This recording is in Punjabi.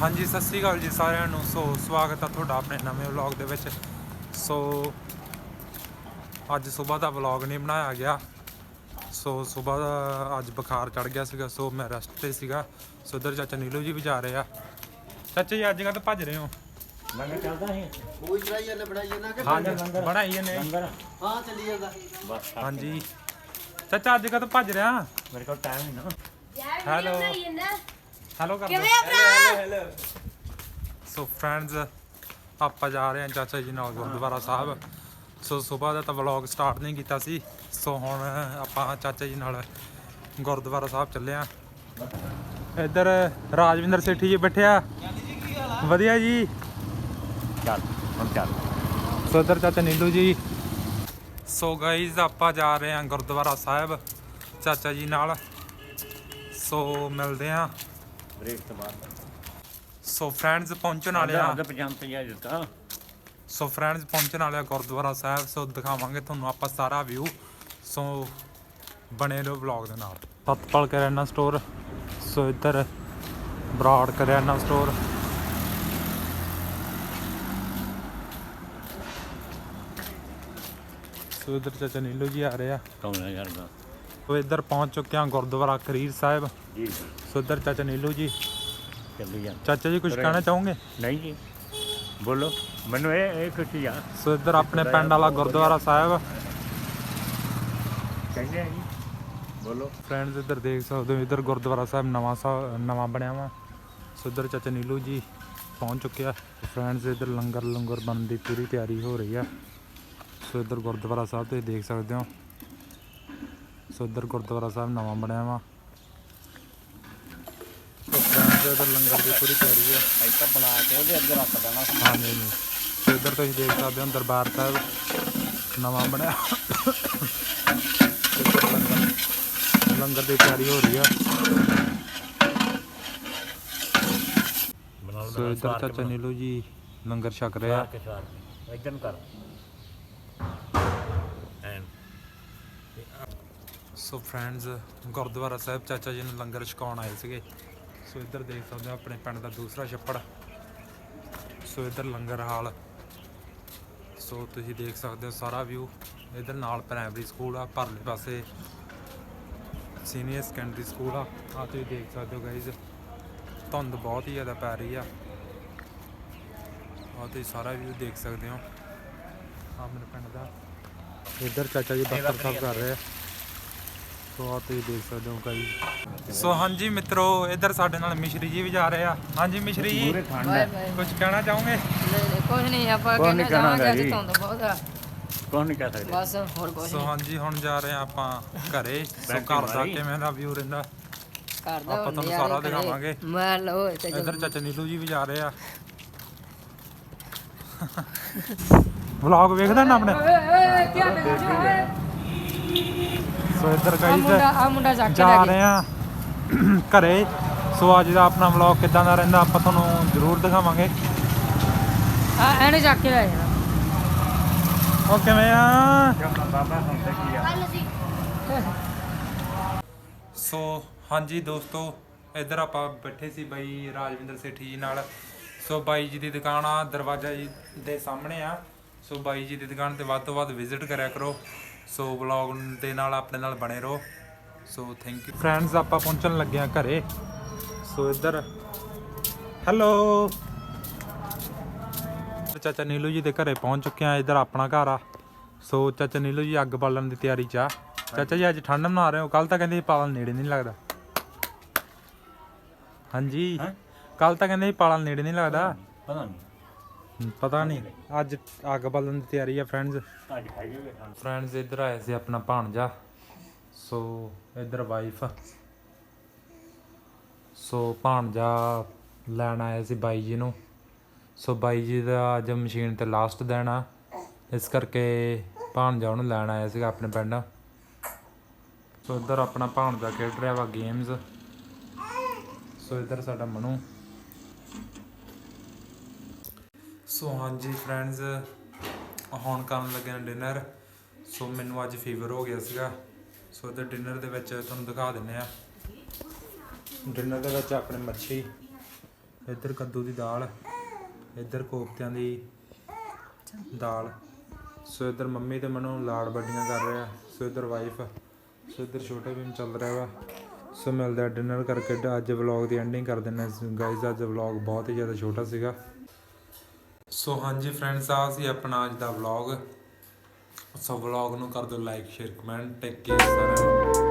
ਹਾਂਜੀ ਸਤਿ ਸ੍ਰੀ ਅਕਾਲ ਜੀ ਸਾਰਿਆਂ ਨੂੰ। ਸੋ ਸਵਾਗਤ ਹੈ ਤੁਹਾਡਾ ਆਪਣੇ ਨਵੇਂ ਵਲੌਗ ਦੇ ਵਿੱਚ। ਸੋ ਅੱਜ ਸਵੇਰ ਦਾ ਵਲੌਗ ਨਹੀਂ ਬਣਾਇਆ ਗਿਆ। ਸੋ ਸਵੇਰ ਦਾ ਅੱਜ ਬੁਖਾਰ ਚੜ ਗਿਆ ਸੀਗਾ ਸੋ ਮੈਂ ਰੈਸਟ ਤੇ ਸੀਗਾ। ਸੋ ਉਧਰ ਚਾਚਾ ਨੀਲੂ ਜੀ ਵੀ ਜਾ ਰਹੇ ਆ। ਚਾਚਾ ਜੀ ਅੱਜ ਕੱਲ੍ਹ ਭੱਜ ਰਹੇ ਹੋ? ਲੰਗਰ ਚੱਲਦਾ ਸੀ। ਕੋਈ ਚੜਾਈ ਜਾਂਦਾ ਜਾਂਦਾ ਕਿ ਹਾਂਜੀ। ਲੰਗਰ। ਬਣਾਈ ਜਾਂਦੇ ਲੰਗਰ। ਹਾਂ ਚੱਲੀ ਜਾਂਦਾ। ਬਸ ਹਾਂਜੀ। ਚਾਚਾ ਅੱਜ ਕੱਲ੍ਹ ਭੱਜ ਰਿਹਾ? ਮੇਰੇ ਕੋਲ ਟਾਈਮ ਨਹੀਂ ਨਾ। ਹੈਲੋ ਹੈਲੋ ਕਰ ਕਿਵੇਂ ਆ ਭਰਾ? ਸੋ ਫਰੈਂਡਸ ਆਪਾਂ ਜਾ ਰਹੇ ਹਾਂ ਚਾਚਾ ਜੀ ਨਾਲ ਗੁਰਦੁਆਰਾ ਸਾਹਿਬ। ਸੋ ਸਵੇਰ ਦਾ ਤਾਂ ਵਲੌਗ ਸਟਾਰਟ ਨਹੀਂ ਕੀਤਾ ਸੀ। ਸੋ ਹੁਣ ਆਪਾਂ ਚਾਚਾ ਜੀ ਨਾਲ ਗੁਰਦੁਆਰਾ ਸਾਹਿਬ ਚੱਲੇ ਆ ਇੱਧਰ ਰਾਜਵਿੰਦਰ ਸੇਠੀ ਜੀ ਬੈਠਿਆ ਵਧੀਆ ਜੀ। ਚੱਲ ਹੁਣ ਚੱਲ। ਸੋ ਇੱਧਰ ਚਾਚਾ ਨੀਲੂ ਜੀ। ਸੋ ਗਾਈਜ਼ ਆਪਾਂ ਜਾ ਰਹੇ ਹਾਂ ਗੁਰਦੁਆਰਾ ਸਾਹਿਬ ਚਾਚਾ ਜੀ ਨਾਲ। ਸੋ ਮਿਲਦੇ ਹਾਂ। ਬ੍ਰੇਕ ਤੋਂ ਬਾਅਦ। ਸੋ ਫਰੈਂਡਸ ਪਹੁੰਚਣ ਵਾਲੇ ਆ ਤੇ ਜਾ ਦਿੱਤਾ ਸੋ ਫਰੈਂਡਸ ਪਹੁੰਚਣ ਵਾਲੇ ਆ ਗੁਰਦੁਆਰਾ ਸਾਹਿਬ ਸੋ ਦਿਖਾਵਾਂਗੇ ਤੁਹਾਨੂੰ ਆਪਾਂ ਸਾਰਾ ਵਿਊ ਸੋ ਬਣੇ ਰਹੋ ਵਲੌਗ ਦੇ ਨਾਲ। ਸਤਪਾਲ ਕਰਿਆਨਾ ਸਟੋਰ ਸੋ ਇੱਧਰ ਬਰਾੜ ਕਰਿਆਨਾ ਸਟੋਰ ਸੋ ਇੱਧਰ ਚਾਚਾ ਨੀਲੂ ਜੀ ਆ ਰਹੇ ਆ। ਕੌਣ ਹੈ ਕਰਦਾ ਸੋ ਇੱਧਰ ਪਹੁੰਚ ਚੁੱਕੇ ਆ ਗੁਰਦੁਆਰਾ ਕਰੀਰ ਸਾਹਿਬ। ਜੀ। ਸੋ ਇੱਧਰ ਚਾਚਾ ਨੀਲੂ ਜੀ। ਚੱਲੀ ਜਾ ਚਾਚਾ ਜੀ ਕੁਝ। ਕਹਿਣਾ ਚਾਹੋਗੇ? ਨਹੀਂ ਜੀ। ਬੋਲੋ। ਮੈਨੂੰ ਇਹ ਇਹ ਖੁਸ਼ੀ ਆ। ਸੋ ਇੱਧਰ ਆਪਣੇ ਪਿੰਡ ਵਾਲਾ ਗੁਰਦੁਆਰਾ ਸਾਹਿਬ। ਕਹਿੰਦੇ ਆ ਜੀ। ਬੋਲੋ। ਫਰੈਂਡਸ ਇੱਧਰ ਦੇਖ ਸਕਦੇ ਹੋ ਇੱਧਰ ਗੁਰਦੁਆਰਾ ਸਾਹਿਬ ਨਵਾਂ ਸਾ- ਨਵਾਂ ਬਣਿਆ ਵਾ। ਸੋ ਇੱਧਰ ਚਾਚਾ ਨੀਲੂ ਜੀ ਪਹੁੰਚ ਚੁੱਕਿਆ ਫਰੈਂਡਸ ਇੱਧਰ ਲੰਗਰ ਲੰਗਰ ਬਣਨ ਦੀ ਪੂਰੀ ਤਿਆਰੀ ਹੋ ਰਹੀ ਆ। ਸੋ ਇੱਧਰ ਗੁਰਦੁਆਰਾ ਸਾਹਿਬ ਤੁਸੀਂ ਦੇਖ ਸਕਦੇ ਹੋ। ਸੋ ਇੱਧਰ ਗੁਰਦੁਆਰਾ ਸਾਹਿਬ ਨਵਾਂ ਬਣਿਆ ਵਾ। ਸੋ ਫਰੈਂਡਸ ਇੱਧਰ ਲੰਗਰ ਦੀ ਪੂਰੀ ਤਿਆਰੀ ਆ। ਐ ਤਾਂ ਬਣਾ ਕੇ ਉਹਦੇ ਅੱਗੇ ਰੱਖ ਦੇਣਾ। ਹਾਂਜੀ ਹਾਂਜੀ। ਸੋ ਇੱਧਰ ਤੁਸੀਂ ਦੇਖ ਸਕਦੇ ਹੋ ਦਰਬਾਰ ਸਾਹਿਬ ਨਵਾਂ ਬਣਿਆ। ਇੱਧਰ ਲੰਗਰ ਲੰਗਰ ਦੀ ਤਿਆਰੀ ਹੋ ਰਹੀ ਆ। ਬਣਾ ਲਓ ਸੋ ਇੱਧਰ ਚਾਚਾ ਨੀਲੂ ਜੀ ਲੰਗਰ ਛਕ ਰਹੇ। ਕੇ ਇਦਾਂ ਕਰ ਐਨ ਸੋ ਫਰੈਂਡਸ ਗੁਰਦੁਆਰਾ ਸਾਹਿਬ ਚਾਚਾ ਜੀ ਨੂੰ ਲੰਗਰ ਛਕਾਉਣ ਆਏ ਸੀਗੇ। ਸੋ ਇੱਧਰ ਦੇਖ ਸਕਦੇ ਹੋ ਆਪਣੇ ਪਿੰਡ ਦਾ ਦੂਸਰਾ ਛੱਪੜ। ਸੋ ਇੱਧਰ ਲੰਗਰ ਹਾਲ। ਸੋ ਤੁਸੀਂ ਦੇਖ ਸਕਦੇ ਹੋ ਸਾਰਾ ਵਿਊ ਇੱਧਰ ਨਾਲ ਪ੍ਰਾਇਮਰੀ ਸਕੂਲ ਆ, ਪਰਲੇ ਪਾਸੇ ਸੀਨੀਅਰ ਸੈਕੰਡਰੀ ਸਕੂਲ ਆ। ਆ ਤੁਸੀਂ ਦੇਖ ਸਕਦੇ ਹੋ ਗਾਇਜ਼ ਧੁੰਦ ਬਹੁਤ ਹੀ ਜ਼ਿਆਦਾ ਪੈ ਰਹੀ ਆ। ਆ ਤੁਸੀਂ ਸਾਰਾ ਵਿਊ ਦੇਖ ਸਕਦੇ ਹੋ। ਆ ਮੇਰੇ ਪਿੰਡ ਦਾ। ਇੱਧਰ ਚਾਚਾ ਜੀ ਬੱਤਰ ਸਾਹਿਬ ਕਰ ਰਹੇ ਆ। ਸੋ ਆ ਤੁਸੀਂ ਦੇਖ ਸਕਦੇ ਹੋ ਗਾਇਜ਼ ਸੋ ਹਾਂਜੀ ਮਿੱਤਰੋ ਇੱਧਰ ਸਾਡੇ ਨਾਲ ਮਿਸ਼ਰੀ ਜੀ ਵੀ ਜਾ ਰਹੇ ਆ। ਹਾਂਜੀ ਮਿਸ਼ਰੀ ਜੀ ਪੂਰੇ ਠੰਡ ਬਾਏ ਹੈ ਬਾਏ। ਕੁਝ ਕਹਿਣਾ ਚਾਹੋਗੇ? ਨਹੀਂ ਨਹੀਂ ਕੁਝ ਨਹੀਂ ਆਪਾਂ ਕਹਿਣਾ ਜਾਵਾਂਗੇ ਅੱਜ ਜੀ। ਧੁੰਦ ਬਹੁਤ ਆ। ਕੌਣ ਨਹੀਂ ਕਹਿ ਸਕਦੇ। ਬਸ ਹੋਰ ਕੁਝ ਸੋ ਹਾਂਜੀ ਹੁਣ ਜਾ ਰਹੇ ਆ ਆਪਾਂ ਘਰੇ। ਸੋ ਘਰ ਦਾ। ਕਿਵੇਂ ਦਾ ਵਿਊ ਰਹਿੰਦਾ? ਘਰ ਦਾ ਆਪਾਂ ਤੁਹਾਨੂੰ ਸਾਰਾ। ਦਿਖਾਵਾਂਗੇ। ਮੈਂ ਲੋ ਤੇ ਇੱਧਰ ਚਾਚਾ ਨੀਲੂ ਜੀ ਵੀ ਜਾ ਰਹੇ ਆ। ਵਲੌਗ ਵੇਖਦਾ ਨਾ ਆਪਣੇ? ਕੀ ਆ ਸੋ ਇੱਧਰ ਮੁੰਡਾ ਗਾਈਜ਼ ਆ ਮੁੰਡਾ ਚੱਕ ਕੇ ਜਾ ਲੈ ਰਹੇ ਗਿਆ ਆ। ਘਰੇ। ਸੋ ਅੱਜ ਦਾ ਆਪਣਾ ਵਲੌਗ ਕਿੱਦਾਂ ਦਾ ਰਹਿੰਦਾ ਆਪਾਂ ਤੁਹਾਨੂੰ ਜ਼ਰੂਰ ਦਿਖਾਵਾਂਗੇ। ਆ ਇਹਨੇ ਚੱਕ ਕੇ ਲੈ ਜਾਣਾ। ਉਹ ਕਿਵੇਂ ਆ? ਆ ਸੋ ਹਾਂਜੀ ਦੋਸਤੋ ਇੱਧਰ ਆਪਾਂ ਬੈਠੇ ਸੀ ਬਾਈ ਰਾਜਵਿੰਦਰ ਸੇਠੀ ਜੀ ਨਾਲ। ਸੋ ਬਾਈ ਜੀ ਦੀ ਦੁਕਾਨ ਆ ਦਰਵਾਜ਼ਾ ਜੀ ਦੇ ਸਾਹਮਣੇ ਆ। ਸੋ ਬਾਈ ਜੀ ਦੀ ਦੁਕਾਨ ਤੇ ਵੱਧ ਤੋਂ ਵੱਧ ਵਿਜ਼ਿਟ ਕਰਿਆ ਕਰੋ। ਸੋ ਵਲੌਗ ਦੇ ਨਾਲ ਆਪਣੇ ਨਾਲ ਬਣੇ ਰਹੋ। ਸੋ ਥੈਂਕ ਯੂ ਫਰੈਂਡਸ ਆਪਾਂ ਪਹੁੰਚਣ ਲੱਗੇ ਆ ਘਰੇ। ਸੋ ਇੱਧਰ ਹੈਲੋ ਚਾਚਾ ਨੀਲੂ ਜੀ ਦੇ ਘਰੇ ਪਹੁੰਚ ਚੁੱਕੇ ਆ ਇੱਧਰ ਆਪਣਾ ਘਰ ਆ। ਸੋ ਚਾਚਾ ਨੀਲੂ ਜੀ ਅੱਗ ਬਾਲਣ ਦੀ ਤਿਆਰੀ ਚ ਆ। ਚਾਚਾ ਜੀ ਅੱਜ ਠੰਡ ਮਨਾ ਰਹੇ ਹੋ? ਕੱਲ ਤਾਂ ਕਹਿੰਦੇ ਪਾਲਣ ਨੇੜੇ ਨਹੀਂ ਲੱਗਦਾ। ਹਾਂਜੀ? ਕੱਲ ਤਾਂ ਕਹਿੰਦੇ ਪਾਲਣ ਨੇੜੇ ਨਹੀਂ ਲੱਗਦਾ। ਪਤਾ ਨਹੀਂ ਪਤਾ ਨਹੀਂ। ਅੱਜ ਅੱਗ ਬਾਲਣ ਦੀ ਤਿਆਰੀ ਆ ਫਰੈਂਡਸ ਫਰੈਂਡਸ ਇੱਧਰ ਆਏ ਸੀ ਆਪਣਾ ਭਾਣਜਾ। ਸੋ ਇੱਧਰ ਵਾਈਫ ਸੋ ਭਾਣਜਾ ਲੈਣ ਆਇਆ ਸੀ ਬਾਈ ਜੀ ਨੂੰ। ਸੋ ਬਾਈ ਜੀ ਦਾ ਅੱਜ ਮਸ਼ੀਨ ਤੇ ਲਾਸਟ ਦਿਨ ਆ। ਇਸ ਕਰਕੇ ਭਾਣਜਾ ਉਹਨੂੰ ਲੈਣ ਆਇਆ ਸੀਗਾ ਆਪਣੇ ਪਿੰਡ। ਸੋ ਇੱਧਰ ਆਪਣਾ ਭਾਣਜਾ ਖੇਡ ਰਿਹਾ ਵਾ ਗੇਮਸ ਸੋ ਇੱਧਰ ਸਾਡਾ ਮਨੂ। ਸੋ ਹਾਂਜੀ ਫਰੈਂਡਸ ਹੁਣ ਕਰਨ ਲੱਗੇ ਨੇ ਡਿਨਰ ਸੋ ਮੈਨੂੰ ਅੱਜ ਫੀਵਰ ਹੋ ਗਿਆ ਸੀਗਾ। ਸੋ ਇਹਦੇ ਡਿਨਰ ਦੇ ਵਿੱਚ ਤੁਹਾਨੂੰ ਦਿਖਾ ਦਿੰਨੇ ਆ ਡਿਨਰ ਦੇ ਵਿੱਚ ਆਪਣੇ ਮੱਛੀ, ਇੱਧਰ ਕੱਦੂ ਦੀ ਦਾਲ, ਇੱਧਰ ਕੋਫਤਿਆਂ ਦੀ ਦਾਲ। ਸੋ ਇੱਧਰ ਮੰਮੀ ਤੇ ਮੈਨੂੰ ਲਾੜ ਬੱਡੀਆਂ ਕਰ ਰਿਹਾ। ਸੋ ਇੱਧਰ ਵਾਈਫ ਸੋ ਇੱਧਰ ਛੋਟੇ ਵੀ ਚੱਲ ਰਿਹਾ ਵਾ। ਸੋ ਮਿਲਦਾ ਡਿਨਰ ਕਰਕੇ, ਅੱਜ ਵਲੌਗ ਦੀ ਐਂਡਿੰਗ ਕਰ ਦਿੰਦੇ ਗਾਇਜ਼ ਅੱਜ ਵਲੌਗ ਬਹੁਤ ਹੀ ਜ਼ਿਆਦਾ ਛੋਟਾ ਸੀਗਾ। ਸੋ ਹਾਂਜੀ ਫਰੈਂਡਸ ਆ ਸੀ ਆਪਣਾ ਅੱਜ ਦਾ ਵਲੌਗ ਸੋ ਵਲੌਗ ਨੂੰ ਕਰ ਦਿਓ like share comment take care ਸਾਰਿਆਂ